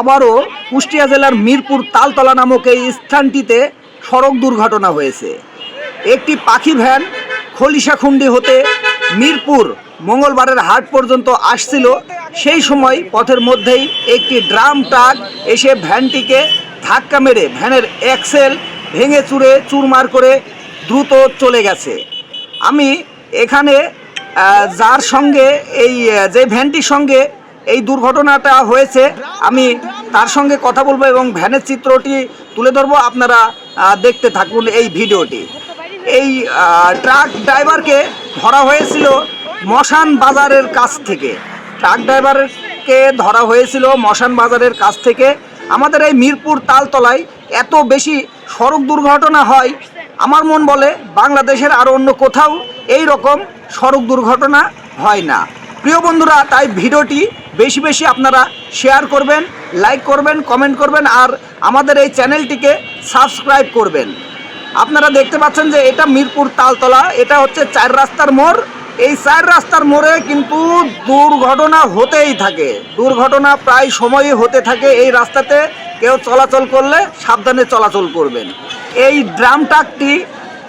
আবারও কুষ্টিয়া জেলার মিরপুর তালতলা নামক এই স্থানটিতে সড়ক দুর্ঘটনা হয়েছে। একটি পাখি ভ্যান খলিশাখুন্ডি হতে মিরপুর মঙ্গলবারের হাট পর্যন্ত আসছিল। সেই সময় পথের মধ্যেই একটি ড্রাম ট্রাক এসে ভ্যানটিকে ধাক্কা মেরে ভ্যানের এক্সেল ভেঙে চুরে চুরমার করে দ্রুত চলে গেছে। আমি এখানে যার সঙ্গে এই যে ভ্যানটির সঙ্গে এই দুর্ঘটনাটা হয়েছে, আমি তার সঙ্গে কথা বলব এবং ভ্যানের চিত্রটি তুলে ধরবো, আপনারা দেখতে থাকুন এই ভিডিওটি। এই ট্রাক ড্রাইভারকে ধরা হয়েছিল মশান বাজারের কাছ থেকে। ট্রাক ড্রাইভারকে ধরা হয়েছিল মশান বাজারের কাছ থেকে। আমাদের এই মিরপুর তালতলায় এত বেশি সড়ক দুর্ঘটনা হয়, আমার মন বলে বাংলাদেশের আর অন্য কোথাও এই রকম সড়ক দুর্ঘটনা হয় না। প্রিয় বন্ধুরা, তাই ভিডিওটি বেশি বেশি আপনারা শেয়ার করবেন লাইক করবেন কমেন্ট করবেন, আর আমাদের এই চ্যানেলটিকে সাবস্ক্রাইব করবেন। আপনারা দেখতে পাচ্ছেন যে এটা মিরপুর তালতলা, এটা হচ্ছে চার রাস্তার মোড়। এই চার রাস্তার মোড়ে কিন্তু দুর্ঘটনা হতেই থাকে। দুর্ঘটনা প্রায় সময়ই হতে থাকে এই রাস্তাতে। কেউ চলাচল করলে সাবধানে চলাচল করবেন। এই ড্রাম ট্রাকটি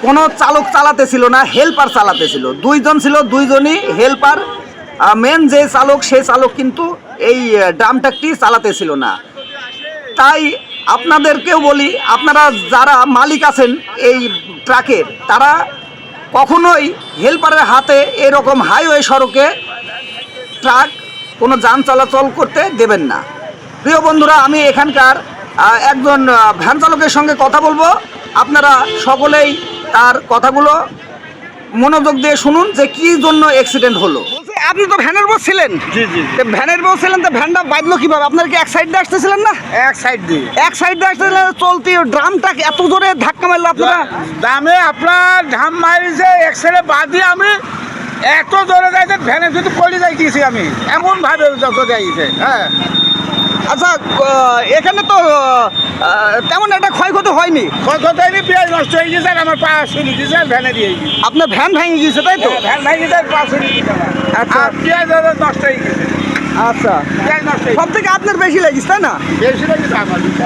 কোনো চালক চালাতে ছিল না হেল্পার চালাতে ছিল। দুইজন ছিল, দুইজনই হেল্পার মেন যে চালক সেই চালক কিন্তু এই আহ, ড্রাম ট্রাকটি চালাতে ছিল না। তাই আপনাদেরকেও বলি আপনারা যারা মালিক আছেন এই ট্রাকের তারা কখনোই হেল্পারের হাতে এরকম হাইওয়ে সড়কে ট্রাক কোনো যান চলাচল করতে দেবেন না। প্রিয় বন্ধুরা আমি এখানকার একজন ভ্যান চালকের সঙ্গে কথা বলব। আপনারা সকলেই তার কথাগুলো মনোযোগ দিয়ে শুনুন যে কি জন্য অ্যাক্সিডেন্ট হলো। আপনি তো ভ্যানের বস ছিলেন। জি জি ভ্যানের বস ছিলেন তো ভ্যানটা বাঁধলো কীভাবে? আপনার কি এক সাইড দিয়ে আসতেছিলেন না? এক সাইড দিয়ে। এক সাইড দিয়ে আসতেছিলেন চলতি ড্রামটা এত জোরে ধাক্কা মারলো আপনারা? দামে আপনার ধাম মারিছে এক সাইডে বাদি আমি এত জোরে যাইছে ভ্যানে যদি পড়ে যাই গেছি আমি। এমন ভাবে যত যাইছে হ্যাঁ। আচ্ছা এখানে তো তেমন একটা ক্ষয়ক্ষতি হয়নি? কত দেরি পেঁয়াজ নষ্ট হয়ে গেছে আমার পা শুনি দিয়েছে আর ভ্যানে দিয়ে গেছে। আপনার ভ্যান ভেঙে গিয়েছে তাই তো? ভ্যান ভেঙে গেছে পা শুনি আচ্ছা। পেঁয়াজ নষ্ট হয়ে গেছে। আচ্ছা। পেঁয়াজ নষ্ট হয়ে সব থেকে আপনার বেশি লাগিস তাই না? গেছে।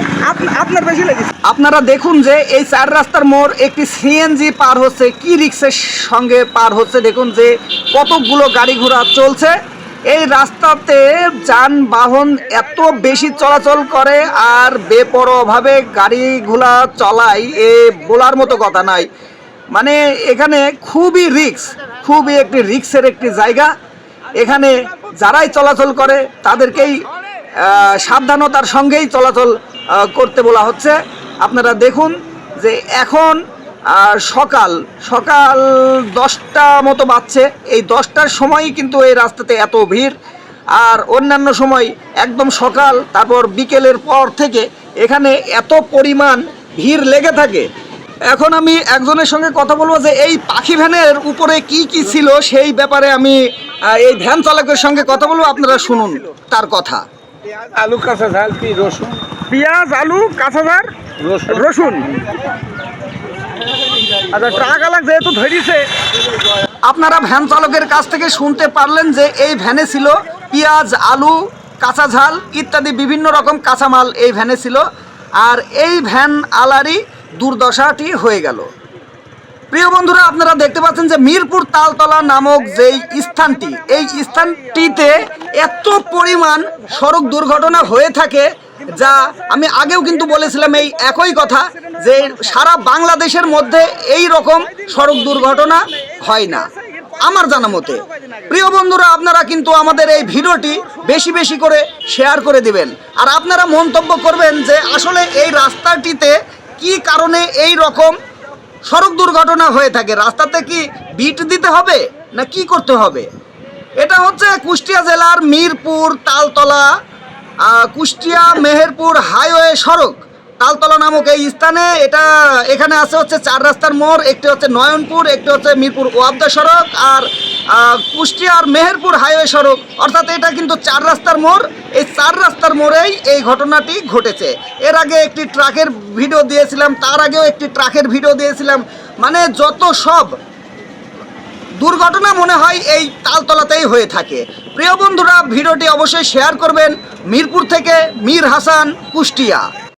আপনার বেশি আপনারা দেখুন যে এই চার রাস্তার মোড় একটি সিএনজি পার হচ্ছে কি রিক্সের সঙ্গে পার হচ্ছে দেখুন যে কতগুলো গাড়ি ঘোড়া চলছে। এই রাস্তাতে যানবাহন এত বেশি চলাচল করে আর বেপরোয়াভাবে গাড়িগুলা চলায়, এ বলার মতো কথা নাই। মানে এখানে খুবই রিক্স খুবই একটি রিক্সের একটি জায়গা। এখানে যারাই চলাচল করে, তাদেরকেই সাবধানতার সঙ্গেই চলাচল করতে বলা হচ্ছে। আপনারা দেখুন যে এখন সকাল সকাল দশটা মতো বাজছে। এই দশটার সময়ই কিন্তু এই রাস্তাতে এত ভিড়। আর অন্যান্য সময় একদম সকাল তারপর বিকেলের পর থেকে এখানে এত পরিমাণ ভিড় লেগে থাকে। এখন আমি একজনের সঙ্গে কথা বলব যে এই পাখি ভ্যানের উপরে কি কি ছিল সেই ব্যাপারে আমি এই ভ্যান চালকের সঙ্গে কথা বলব। আপনারা শুনুন তার কথা। আলু কাঁচা ঝাল কি রসুন? পেঁয়াজ আলু কাঁচাদার রসুন। রসুন। আচ্ছা ট্রাক আলাক যেহেতু ধরিছে, আপনারা ভ্যান চালকের কাছ থেকে শুনতে পারলেন যে এই ভ্যানে ছিল পেঁয়াজ, আলু, কাঁচা ঝাল ইত্যাদি বিভিন্ন রকম কাঁচামাল এই ভ্যানে ছিল। আর এই ভ্যান আলারই দুর্দশাটি হয়ে গেল। প্রিয় বন্ধুরা, আপনারা দেখতে পাচ্ছেন যে মিরপুর তালতলা নামক যেই স্থানটি, এই স্থানটিতে এত পরিমাণ সড়ক দুর্ঘটনা হয়ে থাকে, যা আমি আগেও কিন্তু বলেছিলাম এই একই কথা যে সারা বাংলাদেশের মধ্যে এই রকম সড়ক দুর্ঘটনা হয় না। আমার জানা মতে। প্রিয় বন্ধুরা, আপনারা কিন্তু আমাদের এই ভিডিওটি বেশি বেশি করে শেয়ার করে দিবেন। আর আপনারা মন্তব্য করবেন যে আসলে এই রাস্তাটিতে কি কারণে এই রকম সড়ক দুর্ঘটনা হয়ে থাকে? রাস্তাতে কি বিট দিতে হবে না কি করতে হবে? এটা হচ্ছে কুষ্টিয়া জেলার মিরপুর, তালতলা কুষ্টিয়া, মেহেরপুর হাইওয়ে সড়ক। তালতলা নামক এই স্থানে এটা এখানে আছে হচ্ছে চার রাস্তার মোড়, একটি হচ্ছে নয়নপুর, একটি হচ্ছে মিরপুর ওয়াবদা সড়ক আর কুষ্টিয়ার মেহেরপুর হাইওয়ে সড়ক। অর্থাৎ এটা কিন্তু চার রাস্তার মোড়। এই চার রাস্তার মোড়েই এই ঘটনাটি ঘটেছে। এর আগে একটি ট্রাকের ভিডিও দিয়েছিলাম, তার আগেও একটি ট্রাকের ভিডিও দিয়েছিলাম। মানে যত সব দুর্ঘটনা মনে হয় এই তালতলাতেই হয়ে থাকে। প্রিয় বন্ধুরা, ভিডিওটি অবশ্যই শেয়ার করবেন মিরপুর থেকে মীর হাসান, কুষ্টিয়া।